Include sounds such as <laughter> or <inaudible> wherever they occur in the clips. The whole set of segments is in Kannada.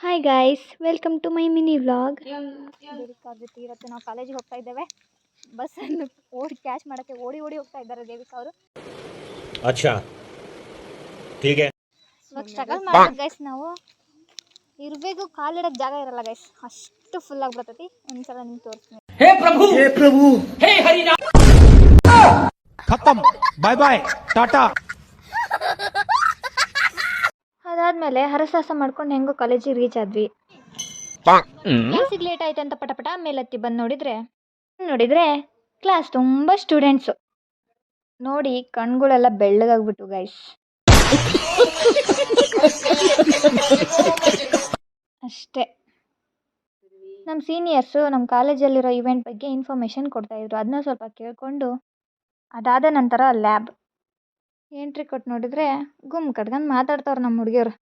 hi guys welcome to my mini vlog Devika ಅವ್ರ ಜೊತೆ ಇವತ್ತು ನಾವು ಕಾಲೇಜಿಗೆ ಹೋಗ್ತಾ ಇದ್ದೇವೆ ಬಸ್ಸನ್ನು ಓಡಿ ಕ್ಯಾಚ್ ಮಾಡೋಕ್ಕೆ ಓಡಿ ಓಡಿ ಹೋಗ್ತಾ ಇದ್ದಾರೆ ದೇವಿಕಾ ಅವರು अच्छा ठीक है ಇವಾಗ ಸ್ಟ್ರಗಲ್ ಮಾಡ್ಬೇಕು ಗೈಸ್ ನಾವು ಇರಬೇಕು ಕಾಲಿಡೋಕ್ಕೆ ಜಾಗ ಇರಲ್ಲ ಗೈಸ್ ಅಷ್ಟು ಫುಲ್ ಆಗಿಬಿಡ್ತೈತಿ ಒಂದ್ಸಲ ನಿಮ್ಗೆ ತೋರಿಸ್ತೀನಿ खत्म बाय बाय टाटा ಅದಾದ್ಮೇಲೆ ಹರಸಾಹಸ ಮಾಡ್ಕೊಂಡು ಹೆಂಗೋ ಕಾಲೇಜಿಗೆ ರೀಚ್ ಆದ್ವಿ. ಕ್ಲಾಸಿಗೆ ಲೇಟ್ ಆಯ್ತು ಅಂತ ಪಟ ಪಟ ಮೇಲತ್ತಿ ಬಂದು ನೋಡಿದ್ರೆ ನೋಡಿದ್ರೆ ಕ್ಲಾಸ್ ತುಂಬ ಸ್ಟೂಡೆಂಟ್ಸು ನೋಡಿ ಕಣ್ಗಳೆಲ್ಲ ಬೆಳ್ಳಗಾಗ್ಬಿಟ್ಟು ಗೈಸ್ ಅಷ್ಟೇ. ನಮ್ಮ ಸೀನಿಯರ್ಸು ನಮ್ಮ ಕಾಲೇಜಲ್ಲಿರೋ ಇವೆಂಟ್ ಬಗ್ಗೆ ಇನ್ಫಾರ್ಮೇಷನ್ ಕೊಡ್ತಾಯಿದ್ರು ಅದನ್ನ ಸ್ವಲ್ಪ ಕೇಳಿಕೊಂಡು ಅದಾದ ನಂತರ ಲ್ಯಾಬ್ ಎಂಟ್ರಿ ಕೊಟ್ಟು ನೋಡಿದ್ರೆ ಗುಮ್ ಕಟ್ಕೊಂಡು ಮಾತಾಡ್ತಾವ್ರು ನಮ್ಮ ಹುಡುಗಿಯರು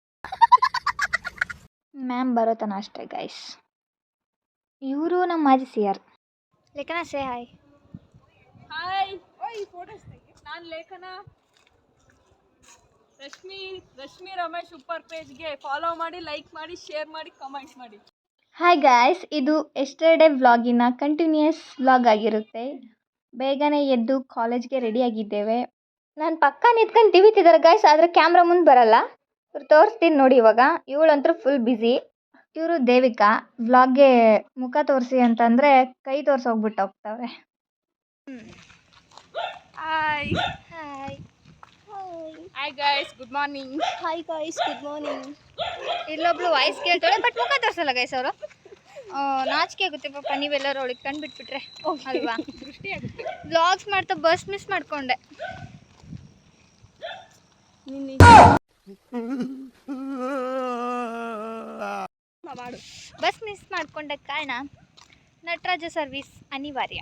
ಮ್ಯಾಮ್ ಬರೋ ತನ ಅಷ್ಟೇ ಗೈಸ್ ಇವರು ನಮ್ಮ ಮಾಜಿ C R Lekhana say hi hi ಓಯ್ ಫೋಟೋಸ್ ತೆಗಿ. ನಾನು ಲೇಖನ. ರಶ್ಮಿ ರಶ್ಮಿ ರಮೇಶ್ ಸೂಪರ್ ಪೇಜ್ಗೆ ಫಾಲೋ ಮಾಡಿ ಲೈಕ್ ಮಾಡಿ ಶೇರ್ ಮಾಡಿ ಕಮೆಂಟ್ ಮಾಡಿ. ಹಾಯ್ ಗಾಯ್ಸ್ ಇದು ಎಸ್ಟರ್ಡೇ ವ್ಲಾಗಿನ ಕಂಟಿನ್ಯೂಯಸ್ ವ್ಲಾಗ್ ಆಗಿರುತ್ತೆ. ಬೇಗನೆ ಎದ್ದು ಕಾಲೇಜ್ಗೆ ರೆಡಿಯಾಗಿದ್ದೇವೆ ನಾನು ಪಕ್ಕ ನಿಂತ್ಕೊಂಡು ತಿವಿತಿದ್ದಾರೆ ಗಾಯ್ಸ್ ಆದರೆ ಕ್ಯಾಮ್ರಾ ಮುಂದೆ ಬರಲ್ಲ. ಇವ್ರು ತೋರಿಸ್ತೀನಿ ನೋಡಿ ಇವಾಗ. ಇವಳಂತೂ ಫುಲ್ ಬ್ಯುಸಿ ಇವರು ದೇವಿಕಾ ವ್ಲಾಗ್ಗೆ ಮುಖ ತೋರಿಸಿ ಅಂತಂದರೆ ಕೈ ತೋರಿಸಿ ಹೋಗ್ಬಿಟ್ಟು ಹೋಗ್ತಾವ್ರೆ. Hi hi hi guys good morning hi guys good morning ಇಲ್ಲೊಬ್ಳು voice ಕೇಳ್ತಾಳೆ ಬಟ್ ಮುಖ ತೋರಿಸಲ್ಲ ಗೈಸ್ ಅವರು? ನಾಚಿಕೆ ಆಗುತ್ತೆ ಪಾಪ ನೀವೆಲ್ಲರೂ ಅವಳಿಗೆ ಕಂಡುಬಿಟ್ಬಿಟ್ರೆ ಅಲ್ವಾ? <laughs> ದೃಷ್ಟಿ ಆಗುತ್ತೆ. ವ್ಲಾಗ್ಸ್ ಮಾಡ್ತಾ ಬಸ್ ಮಿಸ್ ಮಾಡ್ಕೊಂಡೆ. ಬಸ್ ಮಿಸ್ ಮಾಡ್ಕೊಂಡ ಕಾರಣ ನಟರಾಜ ಸರ್ವಿಸ್ ಅನಿವಾರ್ಯ.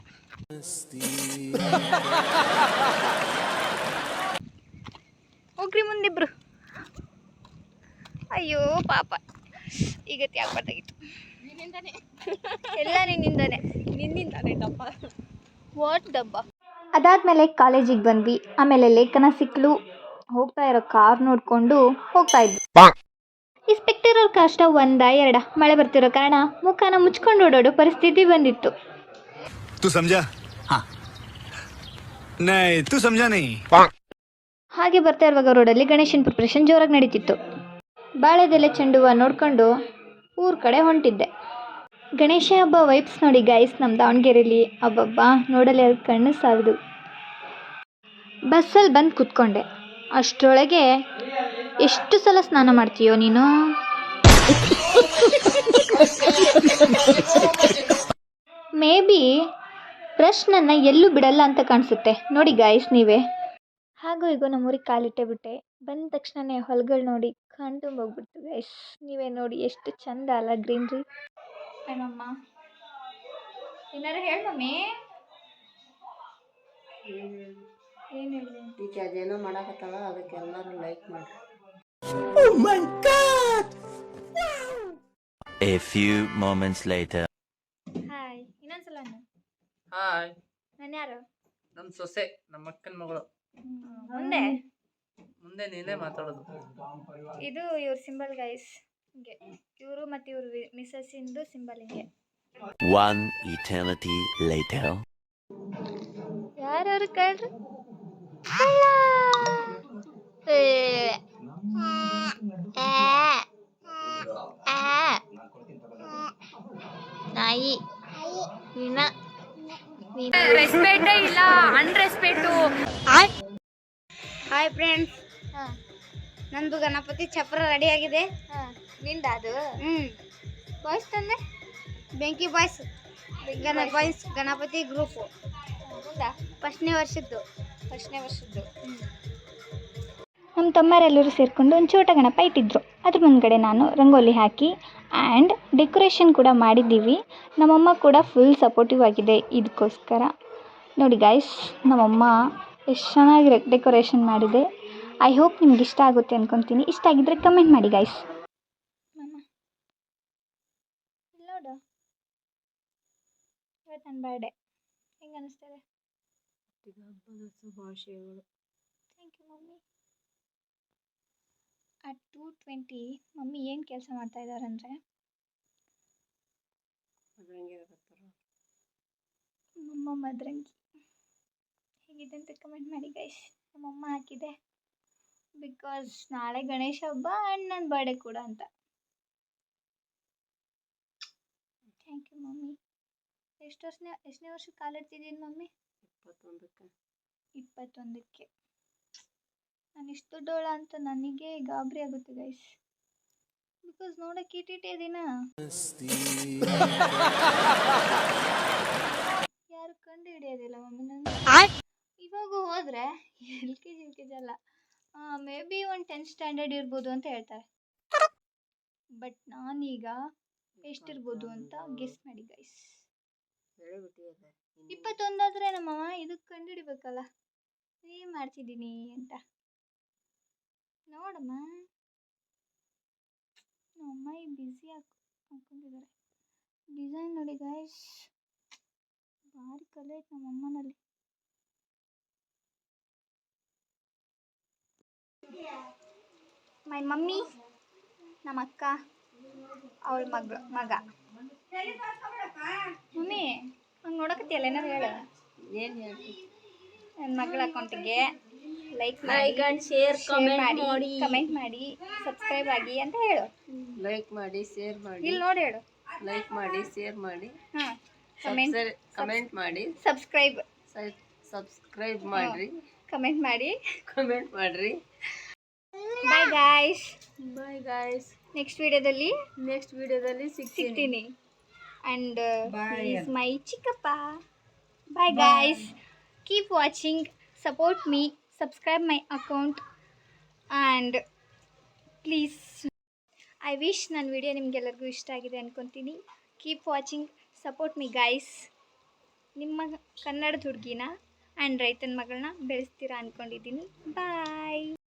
ಹೋಗ್ರಿ ಮುಂದಿಬ್ರು. ಅಯ್ಯೋ ಪಾಪ. ಈಗ ನಿನ್ನಿಂದಾನೆ ಎಲ್ಲ ನಿನ್ನಿಂದಾನೆ. ನಿನ್ನಿಂದಾನೆ ಡಬ್ಬ ವಾಟ್ ಡಬ್ಬ ಅದಾದಮೇಲೆ ಕಾಲೇಜಿಗೆ ಬಂದ್ವಿ. ಆಮೇಲೆ ಲೇಖನ ಸಿಕ್ಲು. ಹೋಗ್ತಾ ಇರೋ ಕಾರ್ ನೋಡಿಕೊಂಡು ಹೋಗ್ತಾ ಇದ್ವಿ ಇನ್ಸ್ಪೆಕ್ಟರ್ ಅವ್ರ ಕಷ್ಟ ಒಂದ ಎರಡ ಮಳೆ ಬರ್ತಿರೋ ಕಾರಣ ಮುಖನ ಮುಚ್ಕೊಂಡು ಓಡಾಡೋ ಪರಿಸ್ಥಿತಿ ಬಂದಿತ್ತು तू समझा हाँ नहीं तू समझा नहीं ಹಾಗೆ ಬರ್ತಾ ಇರುವಾಗ ರೋಡಲ್ಲಿ ಗಣೇಶನ ಪ್ರಿಪ್ರೇಷನ್ ಜೋರಾಗಿ ನಡೀತಿತ್ತು ಬಾಳೆದೆಲೆ ಚೆಂಡು ಹೂವು ನೋಡ್ಕೊಂಡು ಊರ ಕಡೆ ಹೊಂಟಿದ್ದೆ ಗಣೇಶ ಹಬ್ಬ ವೈಬ್ಸ್ ನೋಡಿ ಗೈಸ್ ನಮ್ಮ ದಾವಣಗೆರೆಯಲ್ಲಿ ಅಬ್ಬಬ್ಬ ನೋಡಲಿ ಅದು ಕಣ್ಣು ಸಾಲದು ಬಸ್ಸಲ್ಲಿ ಬಂದು ಕೂತ್ಕೊಂಡೆ ಅಷ್ಟರೊಳಗೆ ಎಷ್ಟು ಸಲ ಸ್ನಾನ ಮಾಡ್ತೀಯೋ ನೀನು? ಮೇ ಬಿ ಪ್ರಶ್ನನ್ನ ಎಲ್ಲೂ ಬಿಡಲ್ಲ ಅಂತ ಕಾಣಿಸುತ್ತೆ. ನೋಡಿ ಗಾಯ್ಸ್ ನೀವೇ. ಹಾಗೂ ಈಗ ನಮ್ಮೂರಿಗೆ ಕಾಲಿಟ್ಟೆ ಬಿಟ್ಟೆ. ಬಂದ ತಕ್ಷಣನೇ ಹೊಲಗಳು ನೋಡಿ ಕಣ್ ಹೋಗ್ಬಿಡ್ತು ಗೈಸ್ ನೀವೇ ನೋಡಿ ಎಷ್ಟು ಚಂದ ಅಲ್ಲ ಗ್ರೀನ್ರಿ ಏನಮ್ಮ? ಏನಾರು ಹೇಳಿ ಮಮ್ಮಿ. ಏನು ಟೀಚರ್ ಈಕೆ ಅದೇನೋ ಮಾಡಕತ್ತಾಳ ಅದಕ್ಕೆ ಎಲ್ಲರೂ ಲೈಕ್ ಮಾಡಿ A few moments later. Hi ಇನ್ನೊಂದ್ಸಲ ಹಾಯ್ ನಾನು ಯಾರು? ನಮ್ಮ ಸೊಸೆ ನಮ್ಮ ಅಕ್ಕನ ಮಗಳು. ಮುಂದೆ? ಮುಂದೆ ನೀನೇ ಮಾತಾಡೋದು. ಇದು ಇವ್ರ ಸಿಂಬಲ್ ಗೈಸ್ ಹಿಂಗೆ. ಇವರು ಮತ್ತು ಇವ್ರ ಮಿಸಸ್ ಇಂದು ಸಿಂಬಲ್ ಹಿಂಗೆ. One eternity later. ಯಾರು ಕಳ್ರು? ನಾಯಿ ನೀನ ರೆಸ್ಪೆಕ್ಟ್ ಇಲ್ಲ ಅನ್ರೆಸ್ಪೆಕ್ಟ್ ಹಾಯ್ ಫ್ರೆಂಡ್ಸ್ ನಂದು ಗಣಪತಿ ಚಪ್ರ ರೆಡಿ ಆಗಿದೆ. ನಿಂದ ಅದು? ಹ್ಮ್. ಬಾಯ್ಸ್ ತಂದೆ? ಬೆಂಕಿ ಬಾಯ್ಸ್ ಗಣ ಬಾಯ್ಸ್ ಗಣಪತಿ ಗ್ರೂಪ್ ಫಸ್ಟ್ನೇ ವರ್ಷದ್ದು. ಫಸ್ಟ್ನೇ ವರ್ಷದ್ದು. ನಮ್ಮ ತಮ್ಮರೆಲ್ಲರೂ ಸೇರಿಕೊಂಡು ಒಂದು ಚೋಟ ಗಣಪ ಇಟ್ಟಿದ್ರು. ಅದ್ರ ಮುಂದ್ಗಡೆ ನಾನು ರಂಗೋಲಿ ಹಾಕಿ ಆ್ಯಂಡ್ ಡೆಕೋರೇಷನ್ ಕೂಡ ಮಾಡಿದ್ದೀವಿ. ನಮ್ಮಮ್ಮ ಕೂಡ ಫುಲ್ ಸಪೋರ್ಟಿವ್ ಆಗಿದೆ ಇದಕ್ಕೋಸ್ಕರ ನೋಡಿ ಗಾಯ್ಸ್ ನಮ್ಮಮ್ಮ ಎಷ್ಟು ಚೆನ್ನಾಗಿ ಡೆಕೋರೇಷನ್ ಮಾಡಿದೆ. ಐ ಹೋಪ್ ನಿಮ್ಗೆ ಇಷ್ಟ ಆಗುತ್ತೆ ಅಂದ್ಕೊತೀನಿ ಇಷ್ಟ ಆಗಿದ್ರೆ ಕಮೆಂಟ್ ಮಾಡಿ ಗಾಯ್ಸ್ ನೋಡು ಇವತ್ತು ನನ್ನ ಬರ್ಡೇ ಹೆಂಗೆ ಅನಿಸ್ತದೆ ಹಬ್ಬದ ಶುಭಾಶಯಗಳು. Thank you mummy. At two twenty mummy ಏನು ಕೆಲಸ ಮಾಡ್ತಾ ಇದ್ದಾರೆ ಅಂದರೆ? ನಮ್ಮಮ್ಮ ಮದ್ರಂಗಿ. ಹೇಗಿದೆ ಅಂತ ಕಮೆಂಟ್ ಮಾಡಿ ಗೈಸ್ ನಮ್ಮಮ್ಮ ಹಾಕಿದೆ. ಬಿಕಾಸ್ ನಾಳೆ ಗಣೇಶ ಹಬ್ಬ ಆ್ಯಂಡ್ ನನ್ನ ಬರ್ಡೇ ಕೂಡ ಅಂತ. Thank you mummy. ಎಷ್ಟು ವರ್ಷನೇ ಎಷ್ಟನೇ ವರ್ಷ ಕಾಲಿಡ್ತಿದ್ದೀನಿ ಮಮ್ಮಿ? ಇಪ್ಪತ್ತೊಂದಕ್ಕೆ? ಇಪ್ಪತ್ತೊಂದಕ್ಕೆ. ನಾನು ಇಷ್ಟು ದೊಡ್ಡವಳ ಅಂತ ನನಗೆ ಗಾಬರಿ ಆಗುತ್ತೆ ಗೈಸ್ ಬಿಕಾಸ್ ನೋಡಕ್ಕೆ ಇಟ್ಟಿಟ್ಟೆ ದಿನ <laughs> ಯಾರು ಕಂಡು ಹಿಡಿಯೋದಿಲ್ಲ ಮಮ್ಮಿ ನಾನು ಇವಾಗ ಹೋದ್ರೆ L K G L K G ಅಲ್ಲ. ಮೇ ಬಿ ಒಂದು ಟೆಂತ್ ಸ್ಟ್ಯಾಂಡರ್ಡ್ ಇರ್ಬೋದು ಅಂತ ಹೇಳ್ತಾರೆ. ಬಟ್ ನಾನೀಗ ಎಷ್ಟಿರ್ಬೋದು ಅಂತ ಗೆಸ್ ಮಾಡಿ ಗೈಸ್ ಇಪ್ಪತ್ತೊಂದಾದ್ರೆ ನಮ್ಮಮ್ಮ ಇದಕ್ಕೆ ಕಂಡುಹಿಡಿಬೇಕಲ್ಲ. ಏನು ಮಾಡ್ತಿದ್ದೀನಿ ಅಂತ. ನೋಡಮ್ಮ. ನಮ್ಮಮ್ಮ ಈ ಬ್ಯುಸಿ ಹಾಕ್ ಹಾಕೊಂಡಿದ್ದಾರೆ ಡಿಸೈನ್ ನೋಡಿ ಗಾಯಶ್ ಭಾರಿ ಕಲೆ ಐತೆ ನಮ್ಮಮ್ಮನಲ್ಲಿ. ಮೈ ಮಮ್ಮಿ ನಮ್ಮ ಅಕ್ಕ ಅವಳ ಮಗ. ಮಗ ಹಂಗೆ ನೋಡಕತ್ತಿಯಲ್ಲ ಏನಾರು ಹೇಳು? ಏನು ನನ್ನ ಮಗಳ ಅಕೌಂಟಿಗೆ ಲೈಕ್ ಲೈಕ್ ಮಾಡಿ ಶೇರ್ ಕಮೆಂಟ್ ಮಾಡಿ ಮಾಡಿ. ಕಮೆಂಟ್ ಮಾಡಿ ಸಬ್ಸ್ಕ್ರೈಬ್ ಆಗಿ ಅಂತ ಹೇಳು. ಲೈಕ್ ಮಾಡಿ ಶೇರ್ ಮಾಡಿ. ಇಲ್ಲಿ ನೋಡಿ ಹೇಳು. ಲೈಕ್ ಮಾಡಿ ಶೇರ್ ಮಾಡಿ. ಹಾಂ ಕಮೆಂಟ್ ಕಮೆಂಟ್ ಮಾಡಿ. ಸಬ್ಸ್ಕ್ರೈಬ್ ಸಬ್ಸ್ಕ್ರೈಬ್ ಮಾಡ್ರಿ. ಕಮೆಂಟ್ ಮಾಡಿ. ಕಮೆಂಟ್ ಮಾಡ್ರಿ. Bye guys bye guys next ವಿಡಿಯೋದಲ್ಲಿ ನೆಕ್ಸ್ಟ್ ವಿಡಿಯೋದಲ್ಲಿ ಸಿಗ್ತೀನಿ. ಸಿಗ್ತೀನಿ ಆ್ಯಂಡ್ Bye. ಈಸ್ ಮೈ ಚಿಕ್ಕಪ್ಪ bye guys keep watching support me subscribe my account and please I wish ನನ್ನ ವಿಡಿಯೋ ನಿಮಗೆಲ್ಲರಿಗೂ ಇಷ್ಟ ಆಗಿದೆ ಅಂದ್ಕೊತೀನಿ keep watching support me guys ನಿಮ್ಮ ಕನ್ನಡದ ಹುಡುಗಿನ ಆ್ಯಂಡ್ ರೈತನ ಮಗಳನ್ನ ಬೆಳೆಸ್ತೀರಾ ಅಂದ್ಕೊಂಡಿದ್ದೀನಿ ಬಾಯ್